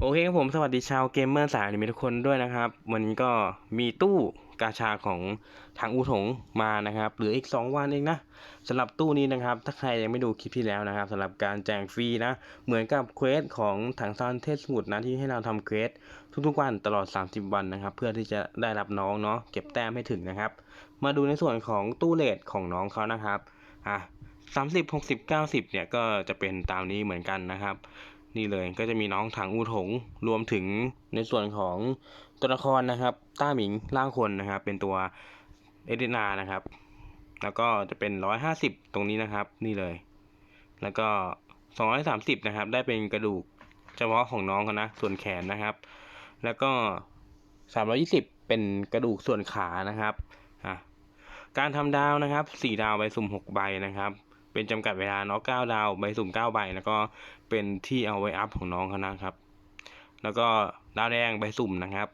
โอเคครับผมสวัสดีชาวเกมเมอร์สายนิมทุกคนด้วยนะครับ วันนี้ก็มีตู้กาชาของทางอูถงมานะครับเหลืออีก 2 วันเองนะสำหรับตู้นี้นะครับ ถ้าใครยังไม่ดูคลิปที่แล้วนะครับสำหรับการแจกฟรีนะ เหมือนกับเควสของถังซานเทสมุดนะที่ให้เราทำเควสทุกๆวันตลอด 30 วันนะครับ เพื่อที่จะได้รับน้องเนาะเก็บแต้มให้ถึงนะครับ มาดูในส่วนของตู้เลทของน้องเขานะครับอะ30 60 90เนี่ยก็จะเป็นตามนี้เหมือนกันนะครับ นี่เลยก็จะมีน้องถังอูถงรวมถึงในส่วนของตัวละครนะครับ ต้าหมิงร่างคนนะครับ เป็นตัวเอเดนานะครับ แล้วก็จะเป็นร้อยห้าสิบตรงนี้นะครับ นี่เลย แล้วก็สองร้อยสามสิบนะครับ ได้เป็นกระดูกเฉพาะของน้องเขานะ ส่วนแขนนะครับ แล้วก็สามร้อยี่สิบเป็นกระดูกส่วนขานะครับอะการทำดาวนะครับสี่ดาวใบสุ่มหกใบนะครับ เป็นจำกัดเวลาเนาะเก้าดาวใบสุ่มเก้าใบ แล้วก็เป็นที่เอาไว้อัพของน้องเขานะครับ แล้วก็ดาวแดงใบสุ่มนะครับ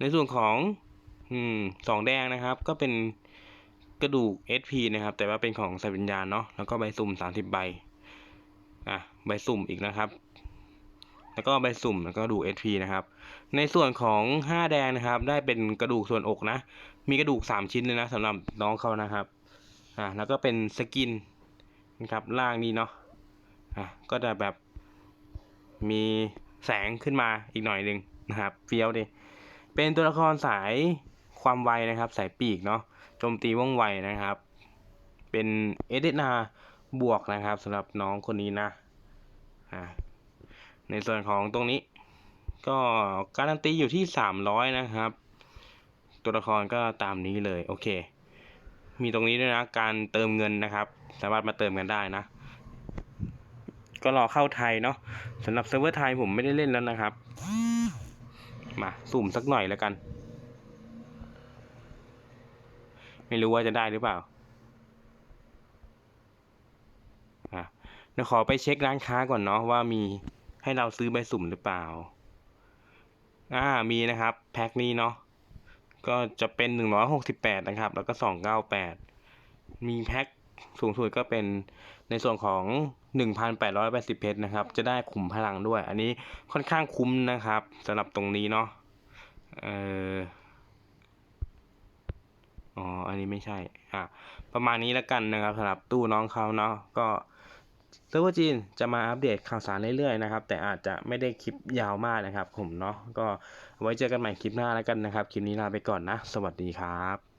ในส่วนของอืมสองแดงนะครับ ก็เป็นกระดูก SP นะครับ แต่ว่าเป็นของสายวิญญาณเนาะแล้วก็ใบสุ่มสามสิบใบอะใบสุ่มอีกนะครับ แล้วก็ใบสุ่มแล้วก็ดู SP นะครับ ในส่วนของห้าแดงนะครับ ได้เป็นกระดูกส่วนอกนะ มีกระดูกสามชิ้นเลยนะสำหรับน้องเขานะครับ อะแล้วก็เป็นสกินนะครับล่างนี้เนาะอะก็จะแบบมีแสงขึ้นมาอีกหน่อยหนึ่งนะครับเฟี้ยวดิเป็นตัวละครสายความไวนะครับ สายปีกเนาะโจมตีว่องไวนะครับ เป็นเอเดนาบวกนะครับสำหรับน้องคนนี้นะอะในส่วนของตรงนี้ ก็การันตีอยู่ที่ 300 นะครับ ตัวละครก็ตามนี้เลย โอเค มีตรงนี้ด้วยนะ การเติมเงินนะครับ สามารถมาเติมกันได้นะ ก็รอเข้าไทยเนาะสำหรับเซิร์ฟเวอร์ไทยผมไม่ได้เล่นแล้วนะครับ มาสุ่มสักหน่อยแล้วกัน ไม่รู้ว่าจะได้หรือเปล่าอะเดี๋ยวขอไปเช็คร้านค้าก่อนเนาะว่ามีให้เราซื้อใบสุ่มหรือเปล่า อ่ามีนะครับ แพ็คนี้เนาะ ก็จะเป็นหนึ่งร้อยหกสิบแปดนะครับ แล้วก็สองเก้าแปดมีแพ็คสูงสุดก็เป็นในส่วนของ 1,880 เพชรนะครับ จะได้ขุมพลังด้วย อันนี้ค่อนข้างคุ้มนะครับสำหรับตรงนี้เนาะเอออ๋อ อันนี้ไม่ใช่ อะ ประมาณนี้แล้วกันนะครับสำหรับตู้น้องเขาเนาะ ก็ เซิร์ฟเวอร์จีนจะมาอัปเดตข่าวสารเรื่อยๆนะครับ แต่อาจจะไม่ได้คลิปยาวมากนะครับ ผมเนาะก็ไว้เจอกันใหม่คลิปหน้าแล้วกันนะครับ คลิปนี้ลาไปก่อนนะ สวัสดีครับ